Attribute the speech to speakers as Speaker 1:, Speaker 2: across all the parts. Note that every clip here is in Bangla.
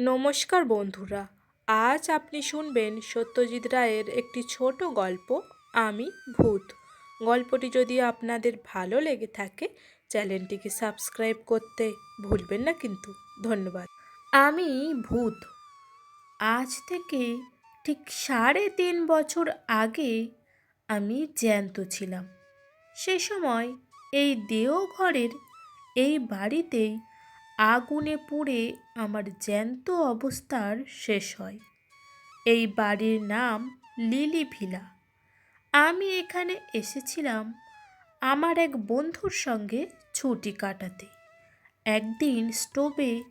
Speaker 1: নমস্কার বন্ধুরা, আজ আপনি শুনবেন সত্যজিৎ রায়ের একটি ছোট গল্প, আমি ভূত। গল্পটি যদি আপনাদের ভালো লেগে থাকে, চ্যানেলটিকে সাবস্ক্রাইব করতে ভুলবেন না কিন্তু। ধন্যবাদ। আমি ভূত। আজ থেকে ঠিক সাড়ে তিন বছর আগে আমি জ্যান্ত ছিলাম। সে সময় এই দেওঘরের এই বাড়িতেই আগুনে পুড়ে আমার জ্যান্ত অবস্থার শেষ হয়। এই বাড়ির নাম লিলি ভিলা। আমি এখানে এসেছিলাম আমার এক বন্ধুর সঙ্গে ছুটি কাটাতে। একদিন স্টোভে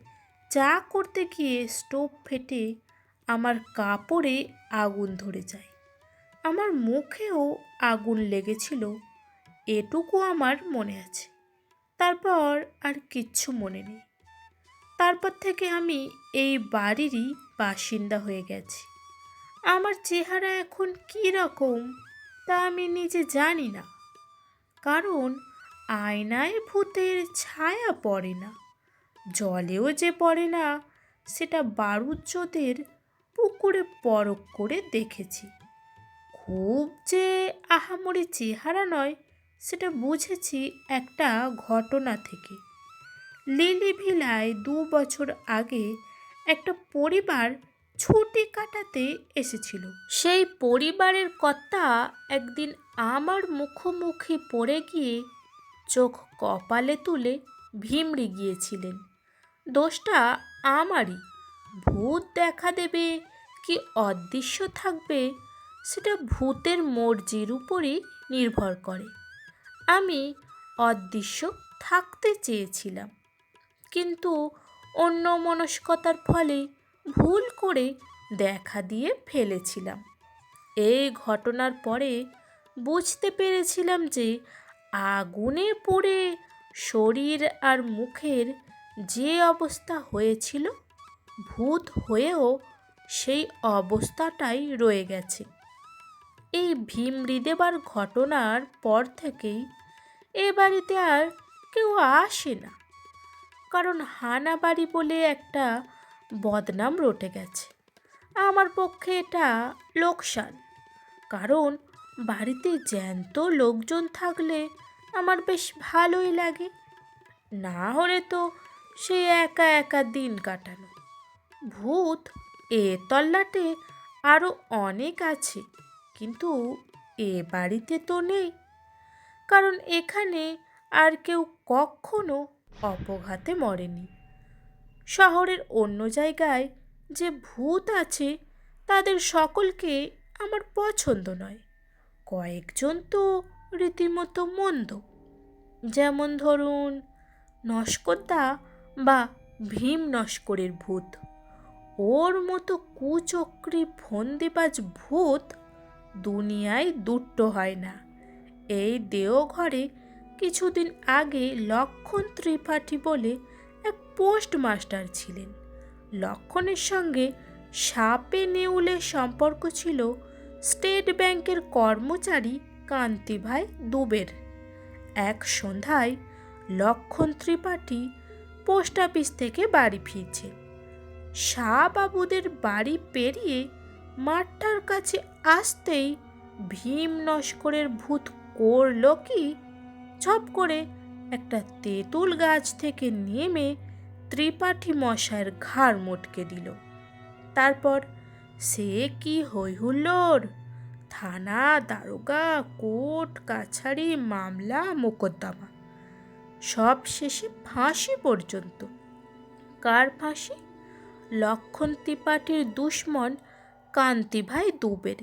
Speaker 1: চা করতে গিয়ে স্টোভ ফেটে আমার কাপড়ে আগুন ধরে যায়। আমার মুখেও আগুন লেগেছিল, এটুকু আমার মনে আছে। তারপর আর কিচ্ছু মনে নেই। তারপর থেকে আমি এই বাড়িরই বাসিন্দা হয়ে গেছি। আমার চেহারা এখন কী রকম তা আমি নিজে জানি না। কারণ আয়নায় ভূতের ছায়া পড়ে না, জলেও যে পড়ে না, সেটা বারুজ্যোতের পুকুরে পরক করে দেখেছি। খুব যে আহামরি চেহারা নয়, সেটা বুঝেছি একটা ঘটনা থেকে। লিলি ভিলায় দু বছর আগে একটা পরিবার ছুটি কাটাতে এসেছিল। সেই পরিবারের কর্তা একদিন আমার মুখোমুখি পড়ে গিয়ে চোখ কপালে তুলে ভিমড়ে গিয়েছিলেন। দোষটা আমারই। ভূত দেখা দেবে কি অদৃশ্য থাকবে সেটা ভূতের মর্জির উপরই নির্ভর করে। আমি অদৃশ্য থাকতে চেয়েছিলাম। কিন্তু অন্য মনস্কতার ফলে ভুল করে দেখা দিয়ে ফেলেছিলাম। এই ঘটনার পরে বুঝতে পেরেছিলাম যে আগুনে পড়ে শরীর আর মুখের যে অবস্থা হয়েছিল, ভূত হয়েও সেই অবস্থাটাই রয়ে গেছে। এই ভীম দেবার ঘটনার পর থেকেই এ বাড়িতে আর কেউ আসে না। কারণ হানা বাড়ি বলে একটা বদনাম রটে গেছে। আমার পক্ষে এটা লোকসান। কারণ বাড়িতে জ্যান্ত লোকজন থাকলে আমার বেশ ভালোই লাগে। না হলে তো সে একা একা দিন কাটানো। ভূত এ তল্লাটে আরও অনেক আছে, কিন্তু এ বাড়িতে তো নেই। কারণ এখানে আর কেউ কখনো অপঘাতে মরেনি। শহরের অন্য জায়গায় যে ভূত আছে, তাদের সকলকে আমার পছন্দ নয়। কয়েকজন তো রীতিমতো মন্দ। যেমন ধরুন, নস্করদা বা ভীম নস্করের ভূত। ওর মতো কুচক্রি ফন্দিবাজ ভূত দুনিয়ায় দুটো হয় না। এই দেওঘরে কিছুদিন আগে লক্ষণ ত্রিপাঠী বলে এক পোস্টমাস্টার ছিলেন। লক্ষণের সঙ্গে সাপে নেউলে সম্পর্ক ছিল স্টেট ব্যাংকের কর্মচারী কান্তিভাই দুবের। এক সন্ধ্যায় লক্ষণ ত্রিপাঠী পোস্ট অফিস থেকে বাড়ি ফিরছে। শাহবাবুদের বাড়ি পেরিয়ে মাঠটার কাছে আসতেই ভীম নস্করের ভূত করল কি? ঝপ করে একটা তেঁতুল গাছ থেকে নেমে ত্রিপাঠী মশায়ের ঘাড় মটকে দিল। তারপর, সে কি হই হুল্লোড় থানা, দারোগা, কোর্ট কাছারি মামলা, মোকদ্দমা। সব শেষে ফাঁসি পর্যন্ত। কার ফাঁসি? লক্ষণ ত্রিপাঠীর দুশ্মন কান্তিভাই দুবের।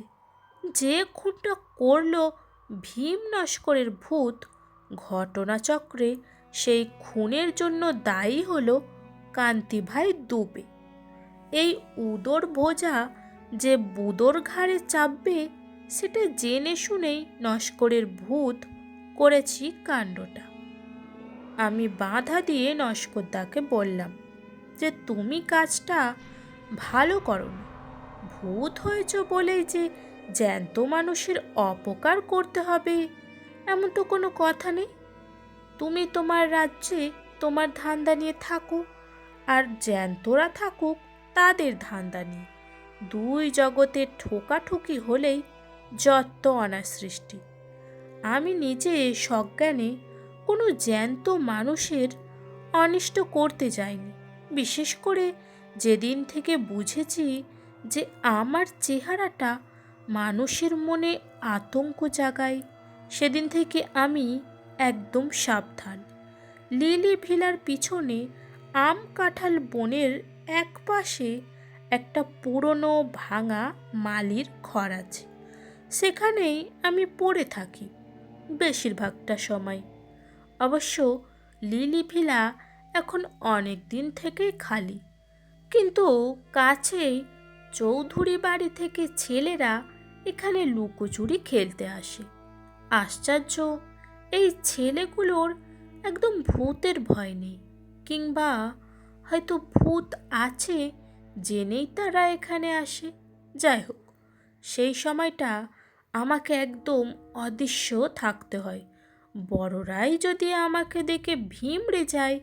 Speaker 1: যে খুনটা করল ভীম নস্করের ভূত ঘটনাচক্রে সেই খুনের জন্য দায়ী হল কান্তিভাই দুবে। এই উদর ভোজা যে বুদর ঘাড়ে চাপবে, সেটা জেনে শুনেই নস্করের ভূত করেছি কাণ্ডটা। আমি বাধা দিয়ে নস্করদাকে বললাম যে, তুমি কাজটা ভালো করো ভূত হয়েছ বলেই যে জ্যান্ত মানুষের অপকার করতে হবে। এমন তো কোনো কথা নেই। তুমি তোমার রাজ্যে তোমার ধান্দা নিয়ে থাকো আর জ্যান্তরা থাকুক, তাদের ধান্দা নিয়ে। দুই জগতে ঠোকাঠুকি হলেই যত অনার সৃষ্টি। আমি নিজে সজ্ঞানে কোনো জ্যান্ত মানুষের অনিষ্ট করতে যাইনি। বিশেষ করে যেদিন থেকে বুঝেছি যে আমার চেহারাটা মানুষের মনে আতঙ্ক জাগায় সেদিন থেকে আমি একদম সাবধান। লিলি ভিলার পিছনে আম কাঁঠাল বনের এক পাশে একটা পুরনো ভাঙা মালির ঘর আছে। সেখানেই আমি পড়ে থাকি বেশিরভাগটা সময়। অবশ্য লিলি ভিলা এখন অনেক দিন থেকেই খালি। কিন্তু কাছেই চৌধুরী বাড়ি থেকে ছেলেরা এখানে লুকোচুরি খেলতে আসে। আশ্চর্য। এই ছেলেগুলোর একদম ভূতের ভয় নেই, কিংবা হয়তো ভূত আছে জেনেই তারা এখানে আসে। যাই হোক, সেই সময়টা আমাকে একদম অদৃশ্য থাকতে হয়। বড়রাই যদি আমাকে দেখে ভিমড়ে যায়,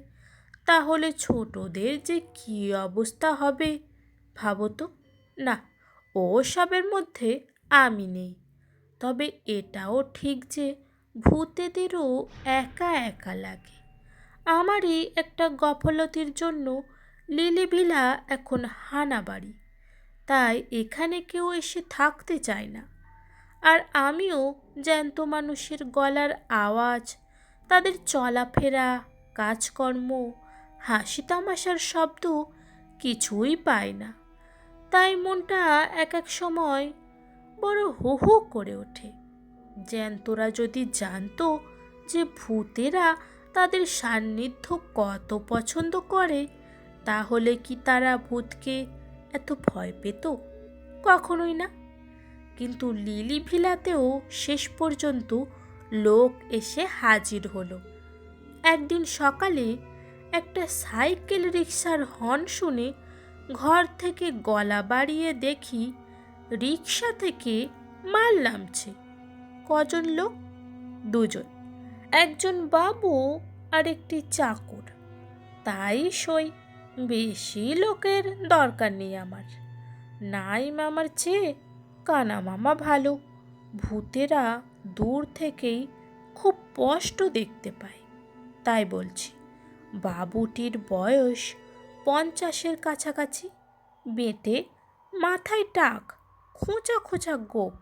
Speaker 1: তাহলে ছোটদের যে কী অবস্থা হবে ভাবো তো। না, ওসবের মধ্যে আমি নেই। তবে এটাও ঠিক যে ভূতেদেরও একা একা লাগে। আমারই একটা গফলতির জন্য লিলিভিলা এখন হানাবাড়ি। তাই এখানে কেউ এসে থাকতে চায় না। আর আমিও জ্যান্ত মানুষের গলার আওয়াজ, তাদের চলাফেরা, কাজকর্ম হাসি তামাশার শব্দ কিছুই পায় না। তাই মনটা এক এক সময় বড় হু হু করে ওঠে। জ্যান্তরা যদি জানতো যে ভূতেরা তাদের সান্নিধ্য কত পছন্দ করে, তাহলে কি তারা ভূতকে এত ভয় পেত? কখনোই না। কিন্তু লিলি ভিলাতেও শেষ পর্যন্ত লোক এসে হাজির হলো। একদিন সকালে একটা সাইকেল রিক্সার হর্ন শুনে ঘর থেকে গলা বাড়িয়ে দেখি রিক্সা থেকে মাল নামছে। কজন লোক? দুজন। একজন বাবু আর একটি চাকর। তাই সই বেশি লোকের দরকার নেই আমার। নাই মামার চেয়ে কানা মামা ভালো। ভূতেরা দূর থেকেই খুব স্পষ্ট দেখতে পায়। তাই বলছি, বাবুটির বয়স পঞ্চাশের কাছাকাছি। বেঁটে মাথায় টাক খোঁচা খোঁচা গোপ,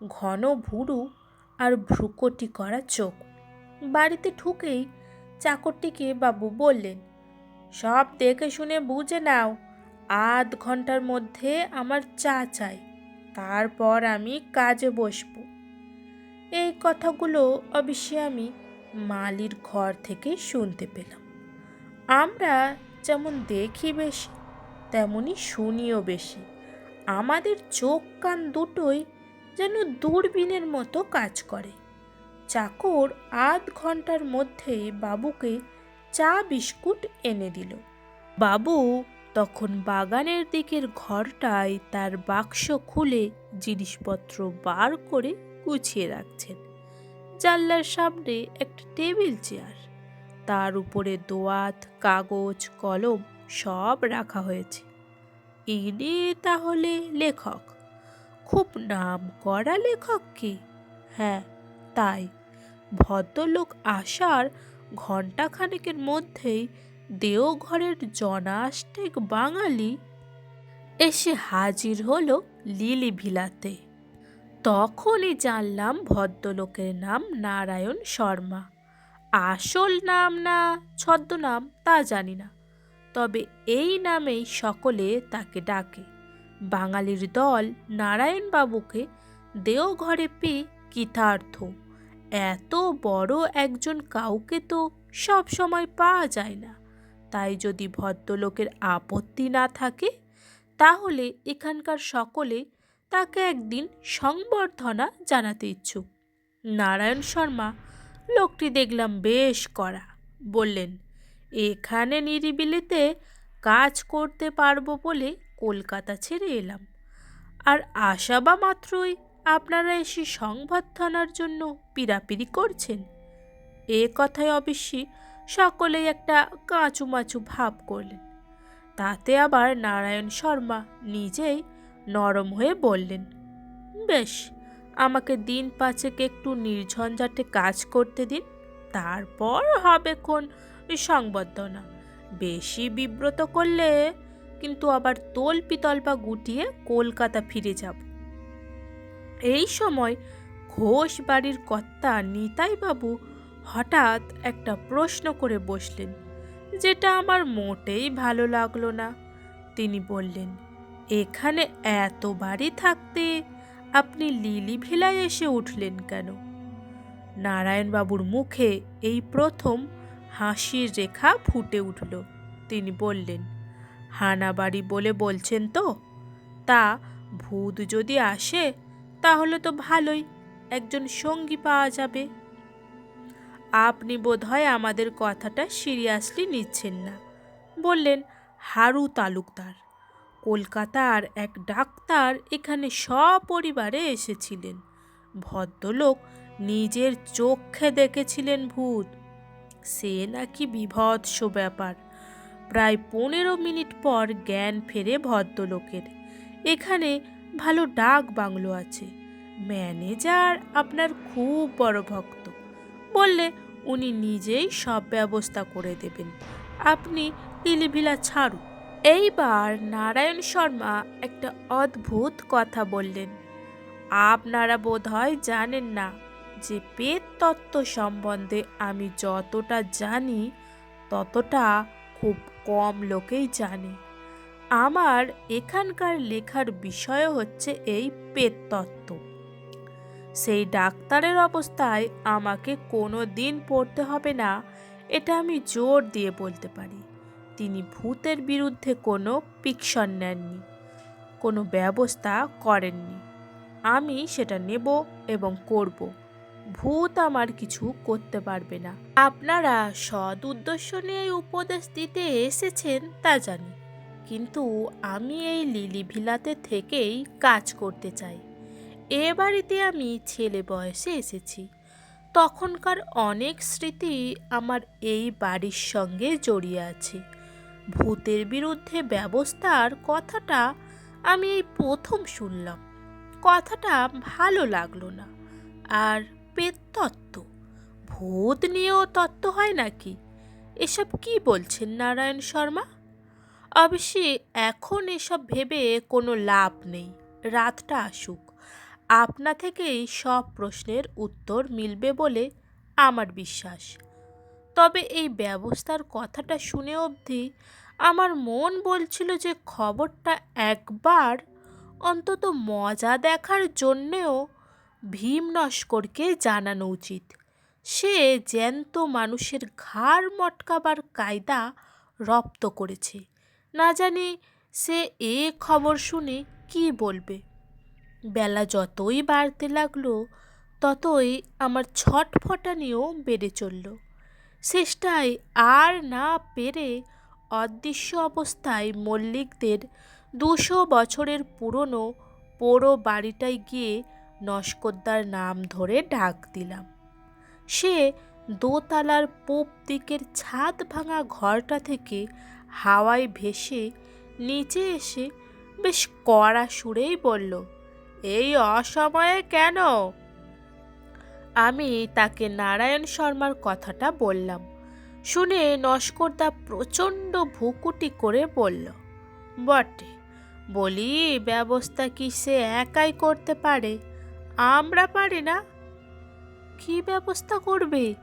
Speaker 1: ঘন ভুরু আর ভ্রুকটি করা চোখ। বাড়িতে ঢুকেই চাকরটিকে বাবু বললেন, সব দেখে শুনে বুঝে নাও, আধ ঘণ্টার মধ্যে আমার চা চাই, তারপর আমি কাজে বসব। এই কথাগুলো অবশ্যই আমি মালির ঘর থেকে শুনতে পেলাম। আমরা যেমন দেখি বেশি তেমনই শুনিও বেশি। আমাদের চোখ কান দুটোই যেন দূরবীনের মতো কাজ করে। চাকর আধ ঘণ্টার মধ্যে বাবুকে চা বিস্কুট এনে দিল। বাবু তখন বাগানের দিকের ঘরটায় তার বাক্স খুলে জিনিসপত্র বার করে গুছিয়ে রাখছেন। জানলার সামনে একটা টেবিল চেয়ার। তার উপরে দোয়াত, কাগজ, কলম সব রাখা হয়েছে। ইনি তাহলে লেখক। খুব নাম করা লেখক কি? হ্যাঁ তাই। ভদ্রলোক আসার ঘণ্টাখানেকের মধ্যেই দেওঘরের জনাষ্টেক বাঙালি এসে হাজির হলো লিলি ভিলাতে তখনই জানলাম ভদ্রলোকের নাম নারায়ণ শর্মা। আসল নাম না ছদ্মনাম তা জানি না। তবে এই নামেই সকলে তাকে ডাকে। বাঙালির দল নারায়ণবাবুকে দেওঘরে পেয়ে কৃতার্থ। এত বড় একজন কাউকে তো সব সময় পাওয়া যায় না। তাই যদি ভদ্রলোকের আপত্তি না থাকে, তাহলে এখানকার সকলে তাকে একদিন সংবর্ধনা জানাতে ইচ্ছুক। নারায়ণ শর্মা, লোকটি দেখলাম বেশ করা বললেন। এখানে নিরিবিলিতে কাজ করতে পারব বলে কলকাতা ছেড়ে এলাম। আর আশাবা মাত্রই আপনারা এসে সংবর্ধনার জন্য পিরাপিরি করছেন। এ কথায় অবশ্যই সকলেই একটা কাঁচুমাচু ভাব করলেন। তাতে আবার নারায়ণ শর্মা নিজেই নরম হয়ে বললেন, বেশ, আমাকে দিন পাঁচেক একটু নির্ঝঞ্ঝাটে কাজ করতে দিন, তারপর হবে কোন সংবর্ধনা। বেশি বিব্রত করলে কিন্তু আবার তোল পিতলপা গুটিয়ে কলকাতা ফিরে যাব। এই সময় ঘোষ বাড়ির কর্তা নিতাইবাবু হঠাৎ একটা প্রশ্ন করে বসলেন, যেটা আমার মোটেই ভালো লাগল না। তিনি বললেন, এখানে এত বাড়ি থাকতে আপনি লিলি ভিলায় এসে উঠলেন কেন? নারায়ণবাবুর মুখে এই প্রথম হাসির রেখা ফুটে উঠল। তিনি বললেন হানাবাড়ি বলে বলছেন তো? তা ভূত যদি আসে, তাহলে তো ভালোই, একজন সঙ্গী পাওয়া যাবে। আপনি বোধহয় আমাদের কথাটা সিরিয়াসলি নিচ্ছেন না। বললেন হারু তালুকদার। কলকাতার এক ডাক্তার এখানে সপরিবারে এসেছিলেন। ভদ্রলোক নিজের চোখে দেখেছিলেন ভূত। সে নাকি বিভৎস ব্যাপার। প্রায় পনেরো মিনিট পর জ্ঞান ফেরে ভদ্রলোকের। এখানে ভালো ডাক বাংলো আছে। ম্যানেজার আপনার খুব বড় ভক্ত। বললে উনি নিজেই সব ব্যবস্থা করে দেবেন। আপনি লিলিভিলা ছাড়ুন। এইবার নারায়ণ শর্মা একটা অদ্ভুত কথা বললেন। আপনারা বোধহয় জানেন না যে পেট তত্ত্ব সম্বন্ধে আমি যতটা জানি, ততটা খুব কম লোকেই জানে। আমার এখানকার লেখার বিষয় হচ্ছে এই পেট তত্ত্ব। সেই ডাক্তারের অবস্থায় আমাকে কোনো দিন পড়তে হবে না, এটা আমি জোর দিয়ে বলতে পারি। তিনি ভূতের বিরুদ্ধে কোনো পিকশন নেননি, কোনো ব্যবস্থা করেননি। আমি সেটা নেব এবং করব। ভূত আমার কিছু করতে পারবে না। আপনারা সদ উদ্দেশ্য নিয়ে উপদেশ দিতে এসেছেন তা জানি। কিন্তু আমি এই লিলি ভিলাতে থেকেই কাজ করতে চাই। এ বাড়িতে আমি ছেলে বয়সে এসেছি। তখনকার অনেক স্মৃতি আমার এই বাড়ির সঙ্গে জড়িয়ে আছে। ভূতের বিরুদ্ধে ব্যবস্থার কথাটা আমি এই প্রথম শুনলাম। কথাটা ভালো লাগল না। আর পেতত্ত্ব ভূত নিয়েও তত্ত্ব হয় নাকি? এসব কি বলছেন নারায়ণ শর্মা? অবশ্যই এখন এসব ভেবে কোনো লাভ নেই। রাতটা আসুক। আপনা থেকেই সব প্রশ্নের উত্তর মিলবে বলে আমার বিশ্বাস। তবে এই ব্যবস্থার কথাটা শুনে অবধি আমার মন বলছিল যে খবরটা একবার অন্তত মজা দেখার জন্যেও ভীম নস্করকে জানানো উচিত। সে জ্যান্ত মানুষের ঘাড় মটকাবার কায়দা রপ্ত করেছে। না জানি সে এ খবর শুনে কি বলবে। বেলা যতই বাড়তে লাগল, ততই আমার ছটফটানিও বেড়ে চলল। শেষটায় আর না পেরে অদৃশ্য অবস্থায় মল্লিকদের দুশো বছরের পুরনো পোড়ো বাড়িটায় গিয়ে নস্করদার নাম ধরে ডাক দিলাম। সে দোতলার পূব দিকের ছাদ ভাঙা ঘরটা থেকে হাওয়ায় ভেসে নিচে এসে বেশ কড়া সুরেই বলল, এই অসময়ে কেন? আমি তাকে নারায়ণ শর্মার কথাটা বললাম। শুনে নস্করদা প্রচণ্ড ভুকুটি করে বলল, বটে, বলি, ব্যবস্থা কি সে একাই করতে পারে? আমরা পারি না। কি ব্যবস্থা করবে?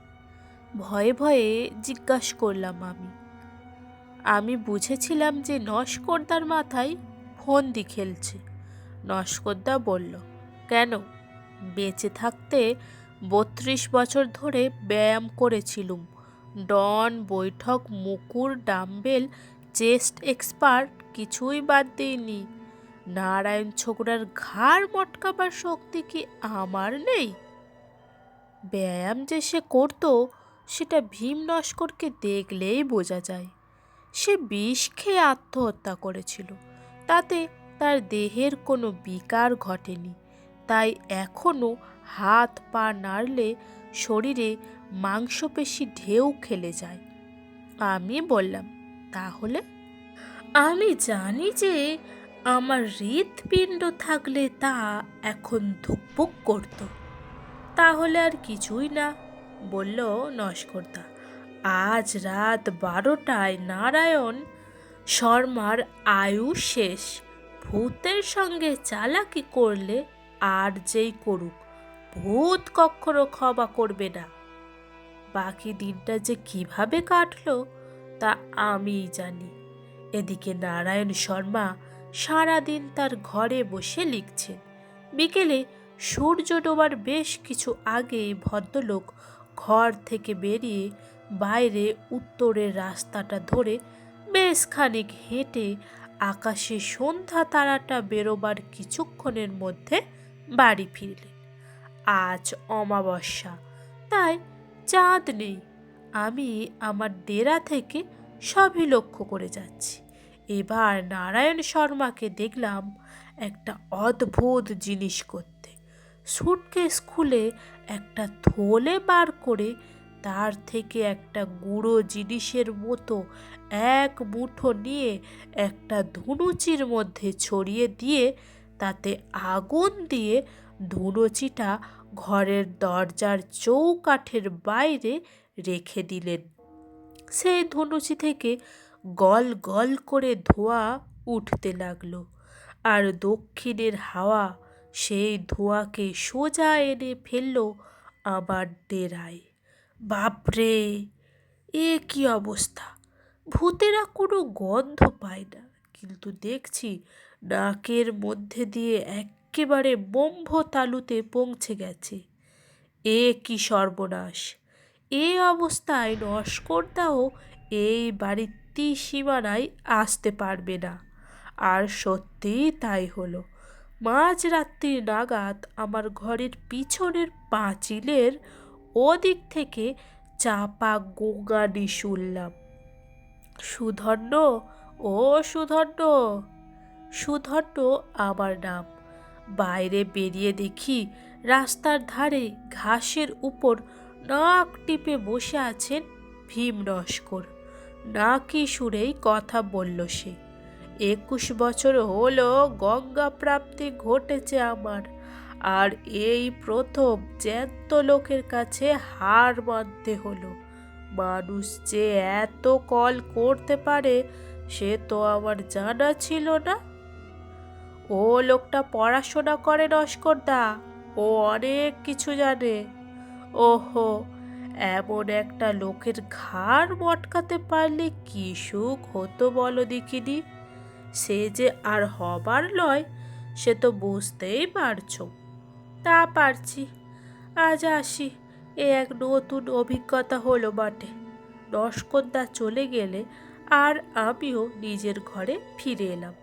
Speaker 1: ভয়ে ভয়ে জিজ্ঞাসা করলাম আমি। আমি বুঝেছিলাম যে নস্করদার মাথায় ফন্দি খেলছে। নস্করদা বলল, কেন? বেঁচে থাকতে বত্রিশ বছর ধরে ব্যায়াম করেছিলুম। ডন, বৈঠক, মুকুর, ডাম্বেল, চেস্ট এক্সপার্ট কিছুই বাদ দিইনি। নারায়ণ ছোকরার ঘাড় মটকাবার শক্তি কি আমার নেই? ব্যায়াম যে সে করতো, সেটা ভীম নস্করকে দেখলেই বোঝা যায়। সে বিষ খেয়ে আত্মহত্যা করেছিল। তাতে তার দেহের কোনো বিকার ঘটেনি। তাই এখনও হাত পা নাড়লে শরীরে মাংসপেশি ঢেউ খেলে যায়। আমি বললাম, তাহলে? আমি জানি যে আমার হৃৎপিণ্ড থাকলে তা এখন ধুকপুক করত। তাহলে আর কিছুই না, বলল নস্কর্তা আজ রাত বারোটায় নারায়ণ শর্মার আয়ু শেষ। ভূতের সঙ্গে চালাকি করলে আর যেই করুক, ভূত কখনো ক্ষমা করবে না। বাকি দিনটা যে কীভাবে কাটলো, তা আমিই জানি। এদিকে নারায়ণ শর্মা সারাদিন তার ঘরে বসে লিখছেন বিকেলে সূর্য ডোবার বেশ কিছু আগে ভদ্রলোক ঘর থেকে বেরিয়ে বাইরে উত্তরের রাস্তাটা ধরে বেশ খানিক হেঁটে আকাশে সন্ধ্যা তারাটা বেরোবার কিছুক্ষণের মধ্যে বাড়ি ফিরলেন। আজ অমাবস্যা, তাই চাঁদ নেই। আমি আমার ডেরা থেকে সবই লক্ষ্য করে যাচ্ছি। এবার নারায়ণ শর্মাকে দেখলাম একটা অদ্ভুত জিনিস করতে। সুটকেস খুলে একটা থলে বার করে তার থেকে একটা গুঁড়ো জিনিসের মতো এক মুঠো নিয়ে একটা ধুনুচির মধ্যে ছড়িয়ে দিয়ে তাতে আগুন দিয়ে ধুনুচিটা ঘরের দরজার চৌকাঠের বাইরে রেখে দিলেন। সেই ধনুচি থেকে গল গল করে ধোঁয়া উঠতে লাগল। আর দক্ষিণের হাওয়া সেই ধোঁয়াকে সোজা এনে ফেলল আমার ডেরায় বাপরে, এ কি অবস্থা? ভূতেরা কোনো গন্ধ পায় না, কিন্তু দেখছি নাকের মধ্যে দিয়ে একেবারে বম্ভ তালুতে পৌঁছে গেছে। এ কি সর্বনাশ! এ অবস্থায় নস্করদাও এই বাড়ির সীমানায় আসতে পারবে না। আর সত্যিই তাই হলো। মাঝরাত্রি নাগাদ আমার ঘরের পিছনের পাঁচিলের ওদিক থেকে চাপা গোঙানি শুনলাম। সুধন্য ও সুধন্য সুধন্য আমার নাম। বাইরে বেরিয়ে দেখি রাস্তার ধারে ঘাসের উপর নাক টিপে বসে আছেন ভীম নস্কর নাকি সুরেই কথা বলল সে। একুশ বছর হলো গঙ্গা প্রাপ্তি ঘটেছে আমার, আর এই প্রথম জ্যান্ত লোকের কাছে হার মানতে হলো। মানুষ যে এত কল করতে পারে, সে তো আমার জানা ছিল না। ও লোকটা পড়াশোনা করে নস্করদা ও অনেক কিছু জানে। ওহো এমন একটা লোকের ঘাড় মটকাতে পারলে কি সুখ হতো বলো দেখিনি? সে যে আর হবার লয়, সে তো বুঝতেই পারছ। তা পারছি। আজ আসি। এ এক নতুন অভিজ্ঞতা হলো বটে। নস্করদা চলে গেলে আর আমিও নিজের ঘরে ফিরে এলাম।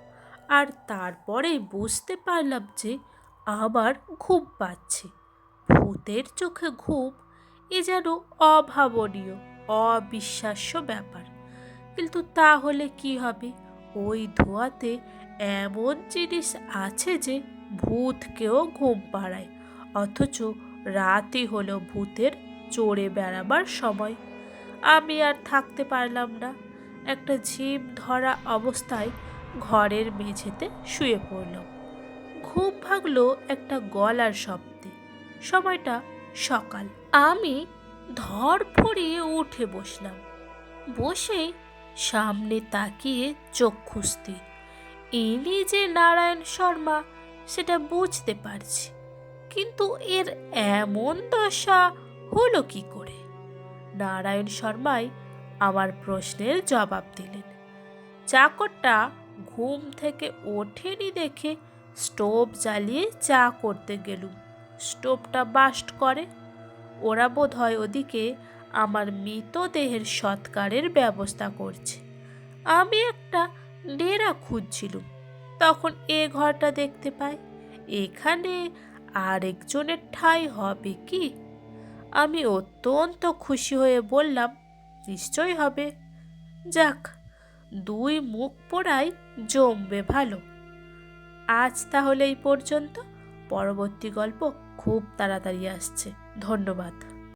Speaker 1: আর তারপরে বুঝতে পারলাম যে, আমার ঘুম পাচ্ছে। ভূতের চোখে ঘুম এ যেন অভাবনীয়, অবিশ্বাস্য ব্যাপার। কিন্তু তাহলে কি হবে? ওই ধোঁয়াতে এমন জিনিস আছে যে ভূতকেও ঘুম পাড়ায়, অথচ রাতই হলো ভূতের চড়ে বেড়াবার সময়। আমি আর থাকতে পারলাম না। একটা ঝিম ধরা অবস্থায় ঘরের মেঝেতে শুয়ে পড়লাম। ঘুম ভাগলো একটা গলার শব্দে। সময়টা সকাল। আমি ধর ফরিয়ে উঠে বসলাম। বসে সামনে তাকিয়ে চোখ খুঁজতে। ইনি যে নারায়ণ শর্মা, সেটা বুঝতে পারছি। কিন্তু এর এমন দশা হলো কি করে? নারায়ণ শর্মাই আমার প্রশ্নের জবাব দিলেন। চাকরটা ঘুম থেকে ওঠেনি দেখে স্টোভ জ্বালিয়ে চা করতে গেলুম। স্টোভটা বাস্ট করে। ওরা বোধ হয় ওদিকে আমার মৃতদেহের সৎকারের ব্যবস্থা করছে। আমি একটা ডেরা খুঁজছিলুম, তখন এ ঘরটা দেখতে পাই। এখানে আরেকজনের ঠাঁই হবে কি? আমি অত্যন্ত খুশি হয়ে বললাম নিশ্চয় হবে। যাক, দুই মুখ পোড়াই জমবে ভালো। আজ তাহলে এই পর্যন্ত। পরবর্তী গল্প খুব তাড়াতাড়ি আসছে। ধন্যবাদ।